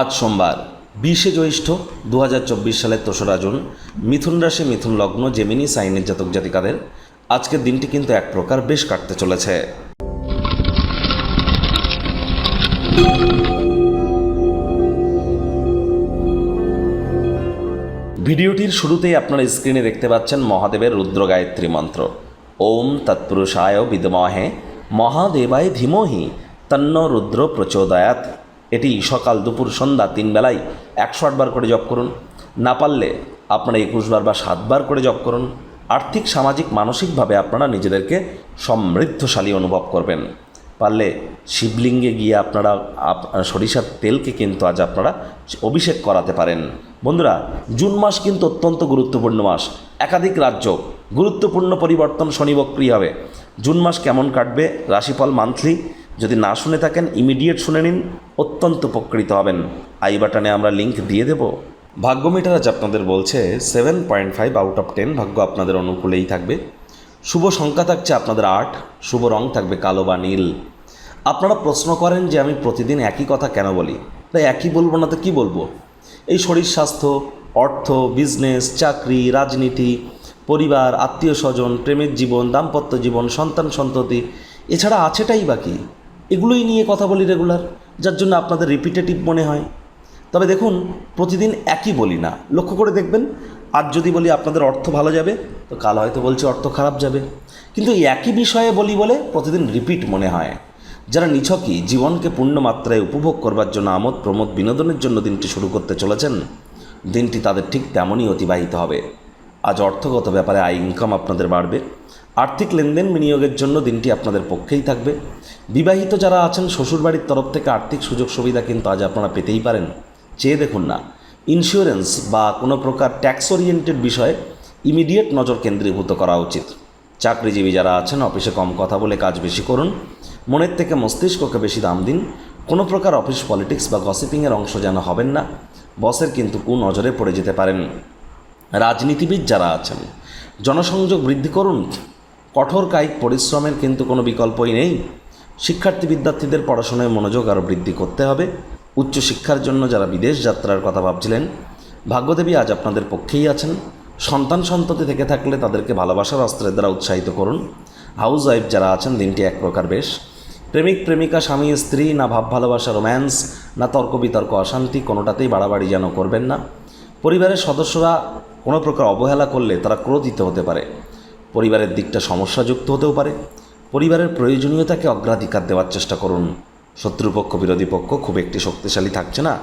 আজ সোমবার, বিশে জ্যৈষ্ঠ দুহাজার চব্বিশ সালের তেসরা জুন, মিথুন রাশি, মিথুন লগ্ন, জেমিনি, সাইনের জাতক জাতিকাদের আজকের দিনটি কিন্তু এক প্রকার বেশ কাটতে চলেছে। ভিডিওটির শুরুতেই আপনারা স্ক্রিনে দেখতে পাচ্ছেন মহাদেবের রুদ্র গায়ত্রী মন্ত্র। ওম তৎপুরুষায় বিদমহে, মহাদেবায় ধীমহি, তন্ন রুদ্র প্রচোদয়াত এটি সকাল দুপুর সন্ধ্যা তিন বেলায় একশো আটবার করে জপ করুন। না পারলে আপনারা একুশ বার বা সাতবার করে জপ করুন। আর্থিক, সামাজিক, মানসিকভাবে আপনারা নিজেদেরকে সমৃদ্ধশালী অনুভব করবেন। পারলে শিবলিঙ্গে গিয়ে আপনারা সরিষার তেলকে কিন্তু আজ আপনারা অভিষেক করাতে পারেন। বন্ধুরা, জুন মাস কিন্তু অত্যন্ত গুরুত্বপূর্ণ মাস। একাধিক রাজ্য গুরুত্বপূর্ণ পরিবর্তন শনি বক্রি হবে। জুন মাস কেমন কাটবে? রাশিফল, মান্থলি। যদি না শুনে থাকেন ইমিডিয়েট শুনে নিন, অত্যন্ত উপকৃত হবেন। আই বাটনে আমরা লিংক দিয়ে দেব। ভাগ্য মিটার আজ আপনাদের বলছে seven point five out of ten ভাগ্য আপনাদের অনুকূলেই থাকবে। শুভ সংখ্যা থাকছে আপনাদের আট, শুভ রং থাকবে কালো বা নীল। আপনারা প্রশ্ন করেন যে আমি প্রতিদিন একই কথা কেন বলি? তাই একই বলব না তো কী বলব? এই শরীর স্বাস্থ্য, অর্থ বিজনেস চাকরি, রাজনীতি, পরিবার, আত্মীয় স্বজন, প্রেমের জীবন, দাম্পত্য জীবন, সন্তান সন্ততি, এছাড়া আছেটাই বাকি এগুলোই নিয়ে কথা বলি রেগুলার যার জন্য আপনাদের রিপিটেটিভ মনে হয়। তবে দেখুন, প্রতিদিন একই বলি না। লক্ষ্য করে দেখবেন আজ যদি বলি আপনাদের অর্থ ভালো যাবে, তো কাল হয়তো বলছি অর্থ খারাপ যাবে। কিন্তু এই একই বিষয়ে বলি বলে প্রতিদিন রিপিট মনে হয়। যারা নিছকই জীবনকে পূর্ণ মাত্রায় উপভোগ করবার জন্য আমোদ, প্রমোদ, বিনোদনের জন্য দিনটি শুরু করতে চলেছেন, দিনটি তাদের ঠিক তেমনই অতিবাহিত হবে। আজ অর্থগত ব্যাপারে আয় ইনকাম আপনাদের বাড়বে। আর্থিক লেনদেন বিনিয়োগের জন্য দিনটি আপনাদের পক্ষেই থাকবে। বিবাহিত যারা আছেন, শ্বশুরবাড়ির তরফ থেকে আর্থিক সুযোগ সুবিধা কিন্তু আজ আপনারা পেতেই পারেন। চেয়ে দেখুন না ইন্স্যুরেন্স বা কোনো প্রকার ট্যাক্স ওরিয়েন্টেড বিষয়ে ইমিডিয়েট নজর কেন্দ্রীভূত করা উচিত। চাকরিজীবী যারা আছেন, অফিসে কম কথা বলে কাজ বেশি করুন, মনের থেকে মস্তিষ্ককে বেশি দাম দিন, কোনো প্রকার অফিস পলিটিক্স বা গসিপিংয়ের অংশ যেন হবেন না, বসের কিন্তু কু নজরে পড়ে যেতে পারেন। রাজনীতিবিদ যারা আছেন, জনসংযোগ বৃদ্ধি করুন কঠোর কায়িক পরিশ্রমের কিন্তু কোনো বিকল্পই নেই। শিক্ষার্থী বিদ্যার্থীদের পড়াশোনায় মনোযোগ আরও বৃদ্ধি করতে হবে। উচ্চশিক্ষার জন্য যারা বিদেশ যাত্রার কথা ভাবছিলেন, ভাগ্যদেবী আজ আপনাদের পক্ষেই আছেন। সন্তান সন্ততি থেকে থাকলে তাদেরকে ভালোবাসার অস্ত্রের দ্বারা উৎসাহিত করুন। হাউস ওয়াইফ যারা আছেন, দিনটি এক প্রকার বেশ। প্রেমিক, প্রেমিকা, স্বামী, স্ত্রী, না ভাব, ভালোবাসা, রোম্যান্স, না তর্ক, বিতর্ক, অশান্তি, কোনোটাতেই বাড়াবাড়ি যেন করবেন না। পরিবারের সদস্যরা কোনো প্রকার অবহেলা করলে তারা ক্রোধিত হতে পারে। পরিবারের দিকটা সমস্যাযুক্ত হতেও পারে। পরিবারের প্রয়োজনীয়তাকে অগ্রাধিকার দেওয়ার চেষ্টা করুন। শত্রুপক্ষ, বিরোধী পক্ষ খুব একটি শক্তিশালী থাকছে না?